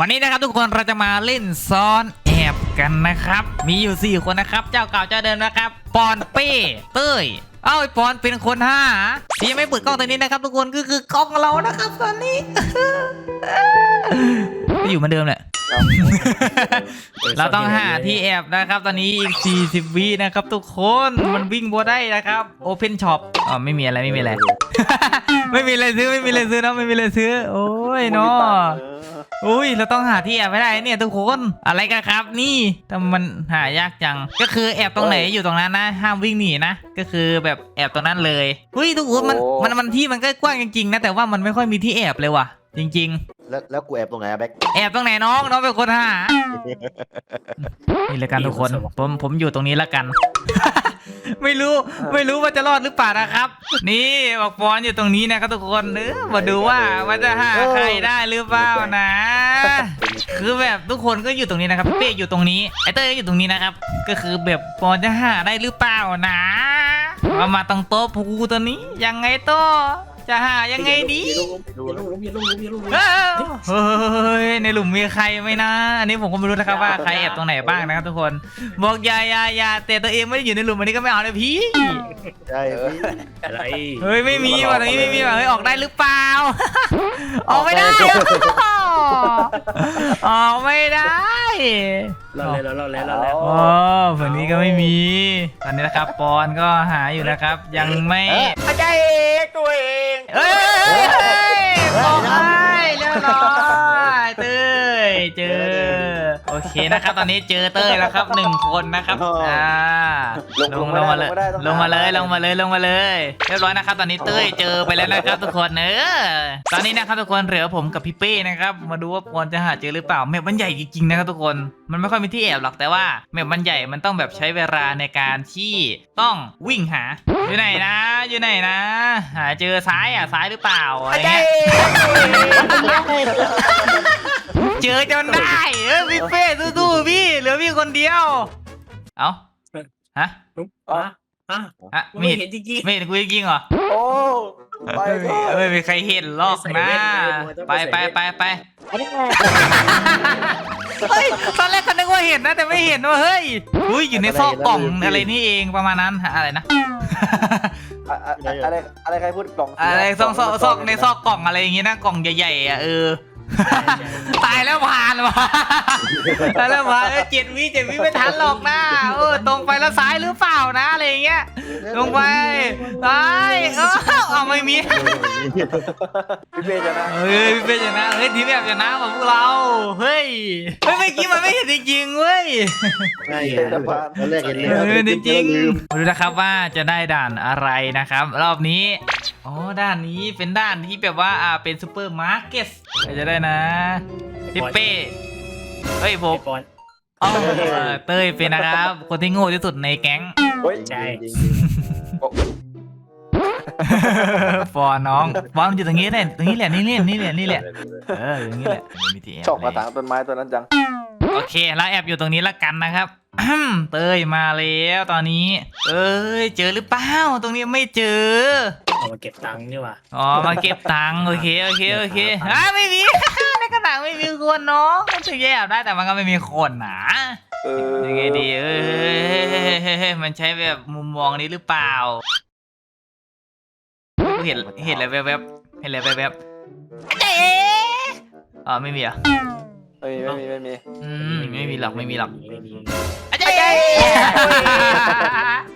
วันนี้นะครับทุกคนเราจะมาเล่นซ้อนแอบกันนะครับ มีอยู่ 4 คนนะครับ เจ้าเก่าเจ้าเดิมนะครับ ปอนเป้เต้ย เอ้าปอนเป็นคนห้าที่ยังไม่เปิดกล้องตัวนี้นะครับ ทุกคนก็คือกล้องเรานะครับตอนนี้ก็อยู่เหมือนเดิมแหละเราต้องหาที่แอบนะครับตอนนี้อีก 40 วินะครับ ทุกคนมันวิ่งบัวได้นะครับ Open Shop อ๋อไม่มีอะไรไม่มีอะไร ไม่มีอะไรซื้อไม่มีอะไรซื้อนะไม่มีอะไรซื้อ โอ้ยเนาะ อุ้ยเราต้องหาที่แอบไม่ได้เนี่ยทุกคนอะไรกันครับ นี่แต่มันหายากจัง ก็คือแอบตรงไหนอยู่ตรงนั้นนะ ห้ามวิ่งหนีนะก็คือแบบแอบตรงนั้นเลยอุ้ยทุกคนมันมันมันที่มันก็กว้างจริงๆนะแต่ว่ามันไม่ค่อยมีที่แอบเลยว่ะ จริงแล้วแล้วกูแอบตรงไหนอะแบ็คๆแอบตรงไหนน้องน้องเป็นคนหานี่เลยกันทุกคนผมผมอยู่ตรงนี้แล้วกัน ไม่รู้ไม่รู้ว่าจะรอดหรือเปล่านะครับ นี่บอกฟอนอยู่ตรงนี้นะครับทุกคนเออมาดูว่าว่าจะหาใครได้หรือเปล่านะ คือแบบทุกคนก็อยู่ตรงนี้นะครับพี่เป้อยู่ตรงนี้ไอเต้ยก็อยู่ตรงนี้นะครับ ก็คือแบบฟอนจะหาได้หรือเปล่านะ มามาตรงโต๊ะพูตัวนี้ยังไงโต๊ะ จะหายังไงดีดูอย่าแล้วลุกอย่าลุกอย่าลุกเอ้าเฮ้ยในหลุมมีใครไหมนะ อันนี้ผมก็ไม่รู้นะครับว่าใครแอบตรงไหนบ้างนะครับทุกคน บอกอย่าอย่าอย่าแต่ตัวเองไม่ได้อยู่ในหลุมอันนี้ก็ไม่เอาเลยพี่ใช่พี่อะไรเฮ้ยไม่มีว่ะตรงนี้ไม่มีว่ะเฮ้ยออกได้หรือเปล่า ออกไม่ได้ ออกไม่ได้เราเลยเราเลยเราเลยโอ้ฝั่งนี้ก็ไม่มี ตอนนี้นะครับปอนก็หาอยู่นะครับ ยังไม่อาจารย์เองตัวเองเอ้ยเอ้ยเอ้ยบอกให้เรียบร้อยเต้ยเจอโอ เคนะครับ ตอนนี้เจอเต้ยแล้วครับหนึ่งคนนะครับอ่าลงลงมาเลยลงมาเลยลงมาเลยลงมาเลยเรียบร้อยนะครับ ตอนนี้เต้ยเจอไปแล้วนะครับทุกคนเออตอนนี้นะครับทุกคนเหลือผมกับพี่เป้นะครับ มาดูว่าปอนจะหาเจอหรือเปล่าแมปมันใหญ่จริงๆนะครับทุกคนมันไม่ค่อยมีที่แอบหรอกแต่ว่าแมปมันใหญ่มันต้องแบบใช้เวลาในการที่ต้องวิ่งหาอยู่ไหนนะ อยู่ไหนนะ หาเจอซ้ายอะซ้ายหรือเปล่าอะไรอาจารเงี้ย์ย เองเจอจนได้เออพี่เป้สู้ๆพี่เหลือพี่คนเดียว เอ้าฮะอะอะอะไม่ไม่เห็นเห็นจริงไม่เห็นกูจริงๆเหรอโอ้ไปเอ้ยก่อนเอ้ยไม่มีใครเห็นหรอกนะไปไปไปไปเฮ้ยตอนแรกก็นึกว่าเห็นนะแต่ไม่เห็นว่าเฮ้ยอุ้ยอยู่ในซอกกล่องอะไรนี่เองประมาณนั้นอะไรนะ อะอะอะไรอะไรใครพูดกล่องเสียอะไรซอกซอกซอกในซอกกล่องอะไรอย่างงี้นะกล่องใหญ่ๆอะเออ ตายแล้วผ่านว่ะตายแล้วผ่านเอ้ยเจ็ดวิเจ็ดวิไม่ทันหรอกนะเออตรงไปแล้วซ้ายหรือเปล่านะอะไรอย่างเงี้ยลงไปซ้ายเออเอาไม่มีพี่เป้จะนะเฮ้ยพี่เป็นชนะเฮ้ยทีมแบบชนะของพวกเราเฮ้ยเฮ้ยเมื่อกี้มันไม่เห็นจริงๆเว้ยๆง่ายเป้จะผ่านตอนแรกเห็นเอแล้วอจริงๆมาดูนะครับว่าจะได้ด่านอะไรนะครับ รอบนี้อ๋อด่านนี้เป็นด่านที่แบบว่าอ่าเป็นซูเปอร์มาร์เก็ตจะได้นะพี่เป้เฮ้ยผมไอ้บอลอ๋อเต้ยเป็นนะครับ คนที่โง่ที่สุดในแก๊งเฮ้ยใช่ฟอน้องฟอนอยู่ตรงนี้แหละตรงนี้แหละนี่แหละนี่แหละนี่แหละเอออย่างนี้แหละมีที่แอบชอบกระเลยถางต้นไม้ตัวนั้นจัง โอเคแล้วแอบอยู่ตรงนี้ละกันนะครับ เต้ยมาแล้วตอนนี้ เอ้ยเจอหรือเปล่าตรงนี้ไม่เจอ เอามาเก็บตังค์นี่ว่ะอ๋อมาเก็บตังค์โอเคโอเคโอเคอ่าไม่มี ในกระถางไม่มีคนเนาะมันถึงแย่ได้แต่มันก็ไม่มีคนนะเออยังไงดีเอ้ยมันใช้แบบมุมมองนี้หรือเปล่ากูเห็นเห็นอะไรแวบๆเห็นอะไรแวบๆเจ๊อ๋อไม่มีเหรอะ ไม่มีไม่มีไม่มีอืมไม่มีหรอกไม่มีหรอกไม่มีอาจารย์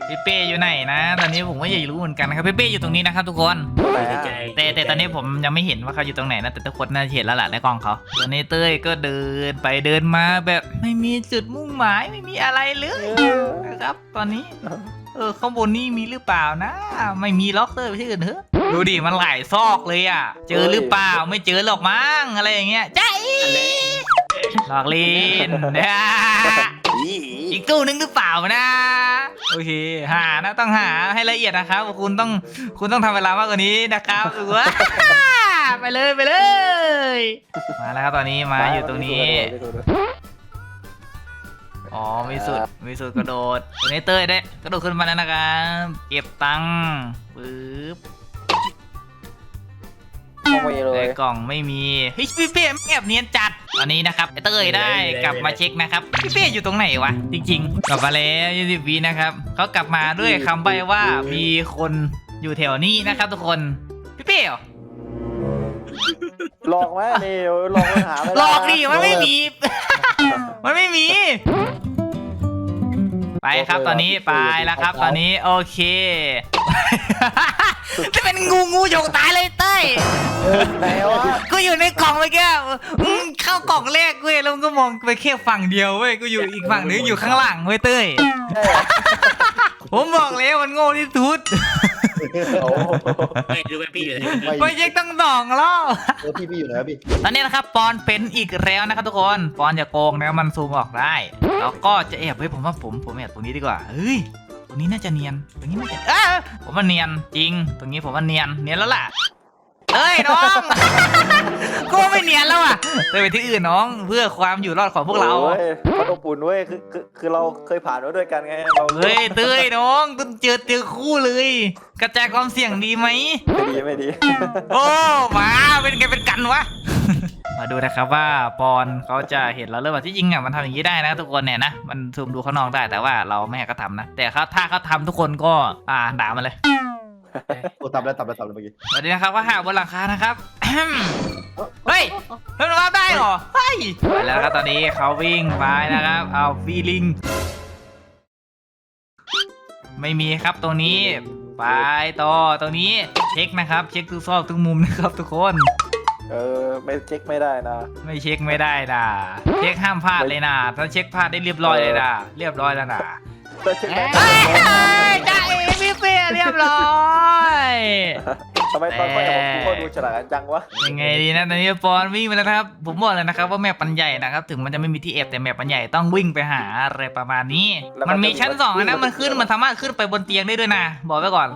พี่เป้อยู่ไหนนะ ตอนนี้ผมก็อยากรู้เหมือนกันนะครับพี่เป้อยู่ตรงนี้นะครับทุกคนไหนดีอะใจแต่แต่ตอนนี้ผมยังไม่เห็นว่าเขาอยู่ตรงไหนนะแต่ทุกคนน่าจะเห็นแล้วล่ะในกล้องเขาตอนนี้เต้ยก็เดินไปเดินมาแบบไม่มีจุดมุ่งหมายไม่มีอะไรเลยนะครับ ตอนนี้ เออข้างบนนี่มีหรือเปล่านะ ไม่มีล็อกเตอร์ไปที่อื่นเถอะดูดิมันหลายซอกเลยอะ เจอหรือเปล่าไม่เจอหรอกมั้งอะไรอย่างเงี้ยใจห ลอกลีนเนี่ยอีอีกตู้นึงหรือเปล่านะโอเคหานะต้องหาให้ละเอียดนะครับ คุณต้องคุณต้องทำเวลามากกว่านี้นะครับดูว่าไปเลยไปเลย มาแล้วครับตอนนี้มาอยู่ตรงนี้ อ๋อมีสุดมีสุดกระโดดตรงนี้เต้ยได้กระโดดขึ้นมาแล้วนะครับเก็บตังค์ปึ๊บ ไม่มีเลในยกล่องไม่มีเฮ้ยพี่เป้แอบเนียนจัดตอนนี้นะครับไอ้เต้ยได้กลับมาเช็คนะครับพี่เป้อยู่ตรงไหนวะจริง ๆ กลับมาแล้วยี่สิบวินะครับเขากลับมาด้วยคำใบ้ว่ามีคนอยู่แถวนี้นะครับ ทุกคนพี่เป้เหรอหลอกไหมนี่หลอกมันหาไม่ได้หลอกดิมันไม่มี มันไม่มี ไปครับตอนนี้ไปแล้วครับ ตอนนี้โอเค จะเป็นงูงูจงตายเลยเต้ยไหนวะกูอยู่ในกล่องเมื่อกี้อืมเข้ากล่องแรกเว้ยแล้วมันก็มองไปแค่ฝั่งเดียวเว้ยกูอยู่อีกฝั่งนึงอยู่ข้างหลังเว้ยเต้ยใช่เหรอผมบอกแล้วมันโง่ที่สุดโอ้โหไม่ดูไปพี่อยู่ไหนไม่ใช่ตั้งดองรอบเออพี่พี่อยู่ไหนครับพี่ตอนนี้นะครับปอนเป็นอีกแล้วนะครับทุกคนปอนอย่าโกงนะมันซูมออกได้ แล้วก็จะแอบเฮ้ยผมว่าผมผมแอบตรงนี้ดีกว่าเฮ้ย ตรงนี้น่าจะเนียนตรงนี้น่าจะอ้าผมว่าเนียนจริงตรงนี้ผมว่าเนียน เนียนแล้วล่ะเอ้ยน้องกูไม่เนียนแล้วอะเต้ยไปที่อื่นน้องเพื่อความอยู่รอดของพวกเราโอ้ยมันอบอุ่นเว้ยคือคือคือเราเคยผ่านมาด้วยกันไงเรารู้เฮ้ยเต้ยน้องต้องเจอเจอคู่เลย กระจายความเสี่ยงดีไหมไม่ดีไม่ดี โอ้มาเป็นไงเป็นกันวะ มาดูนะครับว่าปอนเขาจะเห็นเราเริ่มที่จริงอะมันทำอย่างนี้ได้นะทุกคนเนี่ยนะมันซูมดูข้างนอกได้แต่ว่าเราไม่ให้เขาทำนะ แต่เขาถ้าเขาทำทุกคนก็อ่าด่ามันเลยโอ้ตามแล้วตามแล้วตามแล้วเมื่อกี้สวัสดีนะครับว่าหาบนหลังคานะครับเฮ้ยเฮ้ยมันว่าได้เหรอเฮ้ยไปแล้วนะครับตอนนี้เขาวิ่งไปนะครับเอาฟีลิงไม่มีครับตรงนี้ไปต่อตรงนี้เช็คนะครับ เช็คทุกซอกทุกมุมนะครับทุกคน เออ ไม่เช็คไม่ได้นะ ไม่เช็คไม่ได้นะเช็คห้ามพลาดเลยนะถ้าเช็คพลาดได้เรียบร้อยเลยนะเรียบร้อยแล้วนะแต่เช็คได้เฮ้ยจ่าเอพี่เฟียเรียบร้อยทำไมตอนเขาแอบผมก็ดูฉลาดจังวะยังไงดีนะตอนนี้ปอนวิ่งไปแล้วนะครับ ผมบอกเลยนะครับว่าแมปปันใหญ่นะครับถึงมันจะไม่มีที่เอฟแต่แมปปันใหญ่ต้องวิ่งไปหาอะไรประมาณนี้ มันมีชั้นสองนะมันขึ้นมันสามารถขึ้นไปบนเตียงได้ด้วยนะ บอกไว้ก่อน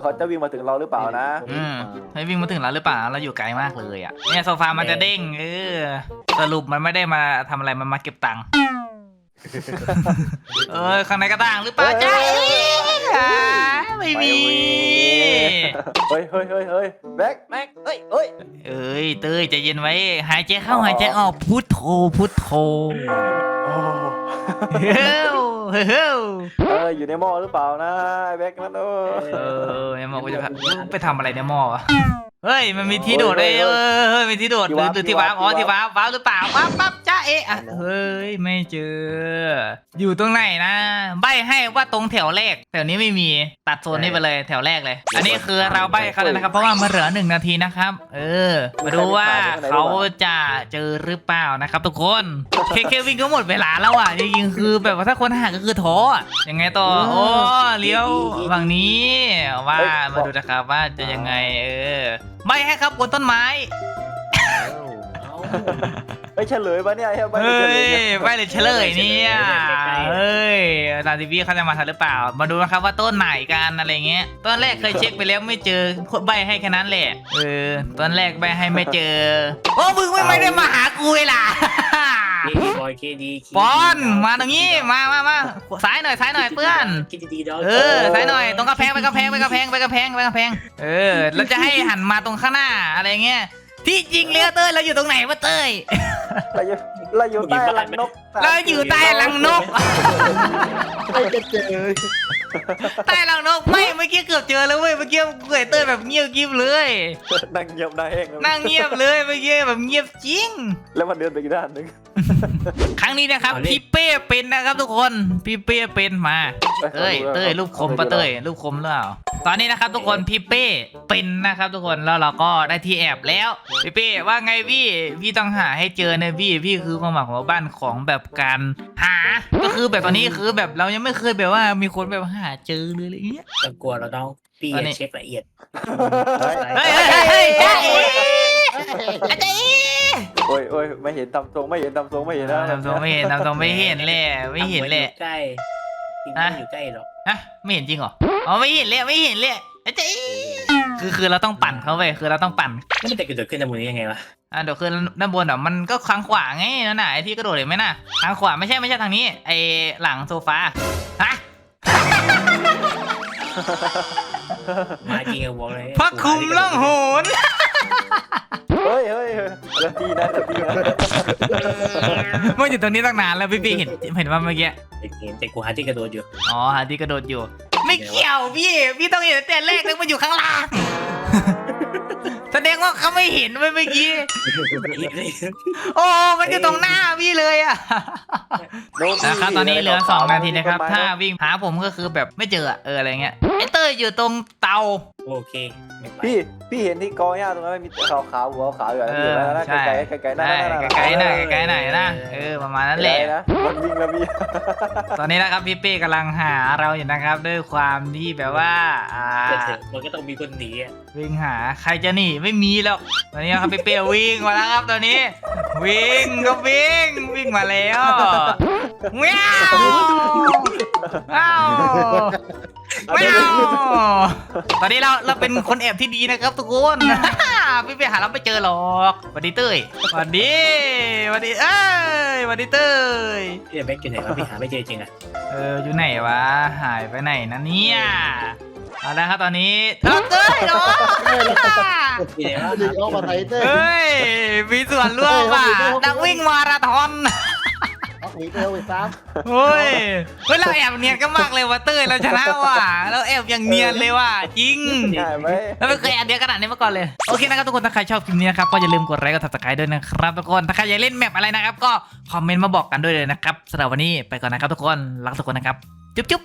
เออเขาจะวิ่งมาถึงเราหรือเปล่านะ อืมให้วิ่งมาถึงแล้วหรือเปล่าเราอยู่ไกลมากเลยอะเนี่ยโซฟามันจะเด้งเออสรุปมันไม่ได้มาทำอะไรมันมาเก็บตังค์เออข้างในกระต่างหรือเปล่าจ้าเอ๊ะไม่มี เฮ้ยเฮ้ยเฮ้ยเฮ้ยแบ็คแบ็คเฮ้ยเฮ้ยเอ้ยเต้ยใจเย็นไว้ หายใจเข้าหายใจออกพุทโธพุทโธโอ้ เฮ้วเฮ้วเอออยู่ในหม้อหรือเปล่านะไอ้แบ็คนั่นเออเออไอ้หมอกูจะไปทำอะไรในหม้อวะ เฮ้ยมันมีที่โดดเลยเออเฮ้ยมีที่โดดหรือหรือที่วาร์ปอ๋อที่วาร์ปวาร์ปหรือเปล่าวาร์ปปั๊บจ้าเอ๊ะอะเฮ้ยไม่เจอ อยู่ตรงไหนนะ ใบให้ว่าตรงแถวแรกแถวนี้ไม่มีตัดโซนนี้ไปเลยแถวแรกเลย อันนี้คือเราใบเขาเลยนะครับเพราะว่ามันเหลือหนึ่งนาทีนะครับ เออ มาดูว่าเขาจะเจอหรือเปล่านะครับทุกคนเคเควิ่งก็หมดเวลาแล้วอะจริงๆคือแบบว่าถ้าคนหาก็คือท้ออะยังไงต่อโอ้เลี้ยวฝั่งนี้ว่ามาดูนะครับว่าจะยังไงเออ ไม่ให้ครับบนต้นไม้เอ้าไม่เฉลยปะเนี่ยไม่เฮ้เฉลยยเนี่ย ไม่เลยเฉลยเนี่ยเฮ้ยตาทีวีเขาจะมาทันหรือเปล่า มาดูนะครับว่าต้นไหนกันอะไรเงี้ยต้นแรกเคยเช็คไปแล้วไม่เจอใบให้แค่นั้นแหละเออต้นแรกใบให้ไม่เจอ โอ้มึงไม่ไม่ได้มาหากูเลยล่ะ เคดีบอยเคดีปอนมาตรงนี้มามามาซ้ายหน่อยซ้ายหน่อยเพื่อนคิดดีๆดอกเออซ้ายหน่อยตรงกระแพงไปกระแพงไปกระแพงไปกระแพงไปกระแพง เออแล้วจะให้หันมาตรงข้างหน้าอะไรเงี้ยที่จริงเรือเต้ยเราอยู่ตรงไหนวะเต้ยเราอยู่เราอยู่ใต้รังนกเราอยู่ใต้รังนกไอ้จะเจอใต้รังนกไม่เมื่อกี้เกือบเจอแล้วเว้ยเมื่อกี้เกยเต้ยแบบเงียบกิบเลยนั่งเงียบหน้าแห้งเลยนั่งเงียบเลยเมื่อกี้แบบเงียบจริง แล้วมันเดินไปอีกด้านหนึง ครั้งนี้นะครับพี่เป้เป็นนะครับทุกคนพี่เป้เป็นมาเต้ยเต้ยรูปคมปะเต้ยรูปคมหรือเปล่าตอนนี้นะครับทุกคนพี่เป้เป็นนะครับ ทุกคนแล้วเราก็ได้ที่แอบแล้วพี่เป้ว่าไงพี่พี่ต้องหาให้เจอนะพี่พี่คือความหมายของบ้านของแบบการหาก็คือแบบตอนนี้คือแบบเรายังไม่เคยแบบว่ามีคนแบบหาเจอเลยอะไรอย่างเงี้ยต้องกลัวเราต้อง พี่อันนี้เช็คละเอียดเฮ้ยเฮ้ยเฮ้ยเฮ้ยจ้าเอ๋อาจารย์เอ๋โอ้ยโอ้ยไม่เห็นตำทรงไม่เห็นตำทรงไม่เห็นนะทำทรงไม่เห็นทำทรงไม่เห็นแหละไม่เห็นแหละใกล้จริงๆอยู่ใกล้หรอกฮะไม่เห็นจริงเหรออ๋อไม่เห็นเลยไม่เห็นเลยอาจารย์เอ๋คือคือเราต้องปั่นเขาไปคือเราต้องปั่นแล้วมันจะเกิดขึ้นในมือนี้ยังไงวะอะเดี๋ยวคือด้านบนอะมันก็ข้างขวาไงนั่นน่ะไอ้ที่กระโดดเห็นไหมน่ะทางขวาไม่ใช่ไม่ใช่ทางนี้ไอ้หลังโซฟาฮะ มาจริงอะบอกเลยพระคุมล่องโหนเฮ้ยเฮ้ยเฮ้ยเรื่องดีนะเรื่องดีนะมันอยู่ตรงนี้ตั้งนานแล้วพี่พี่เห็นเห็นว่าเมื่อกี้เห็นแต่กูหาที่กระโดดอยู่อ๋อหาที่กระโดดอยู่ ไม่เกี่ยวพี่ พี่ต้องเห็นตั้งแต่แรกนึกมันอยู่ข้างล่าง แสดงว่าเขาไม่เห็นไว้เมื่อกี้ โอ้ มันอยู่ตรงหน้าพี่เลยอะโน้มนะครับตอนนี้เหลือสองนาทีนะครับต้นไม้ถ้าวิ่งหาผมก็คือแบบไม่เจออะเอออะไรเงี้ยไอเต้ยอยู่ตรงเตา โอเคไม่ไป พี่พี่เห็นที่กอหญ้าตรงนั้นมันมีขาวขาวๆหัวขาวอยู่เออยู่อนั่นนะใช่ ไกลๆไกลๆนั่นใช่นั่นนั่นไกลๆหน่อยไกลๆหน่อยนะเออประมาณนั้นแหละ ไกนะมันวิ่งแล้วพี่ ตอนนี้นะครับพี่เป้กำลังหาเราอยู่นะครับ ด้วยความที่แบบว่าอ่าแต่เถอะมันก็ต้องมีคนหนีอะวิ่งหาใครจะหนีไม่มีแล้วตอนนี้ครับพี่เป้วิ่งมาแล้วครับตอนนี้ วิ่งก็วิ่งวิ่งมาแล้วแมวอ้าวแมวตอนนี้เราเราเป็นคนแอบที่ดีนะครับทุกคนพี่เป้หาเราไม่เจอหรอกสวัสดีเต้ยสวัสดีสวัสดีเอ้ยสวัสดีเต้ยพี่แบ็คอยู่ไหนวะพี่หาไม่เจอจริงอะเอออยู่ไหนวะหายไปไหนนะเนี่ย เอาละครับตอนนี้เฮ้ยเต้ยเหรอพี่ไหนวะจะออกมาไหนเต้เฮ้ยมีส่วนร่วมว่ะนักวิ่งมาราธอนเอาหนีเต้ไปซ้เฮ้ยเฮ้ยเราแอบเนียนกันมากเลยว่ะเต้ยเราชนะว่ะเราแอบอย่างเนียนเลยว่ะจริงใช่ไหมเราไม่เคยแอบเดียวขนาดนี้มาก่อนเลยโอเคนะครับทุกคนถ้าใครชอบคลิปนี้นะครับก็อย่าลืมกดไลค์กด subscribe ด้วยนะครับทุกคนถ้าใครอยากเล่นแมปอะไรนะครับก็คอมเมนต์มาบอกกันด้วยเลยนะครับสำหรับวันนี้ไปก่อนนะครับทุกคนรักทุกคนนะครับจุ๊บจุ๊บ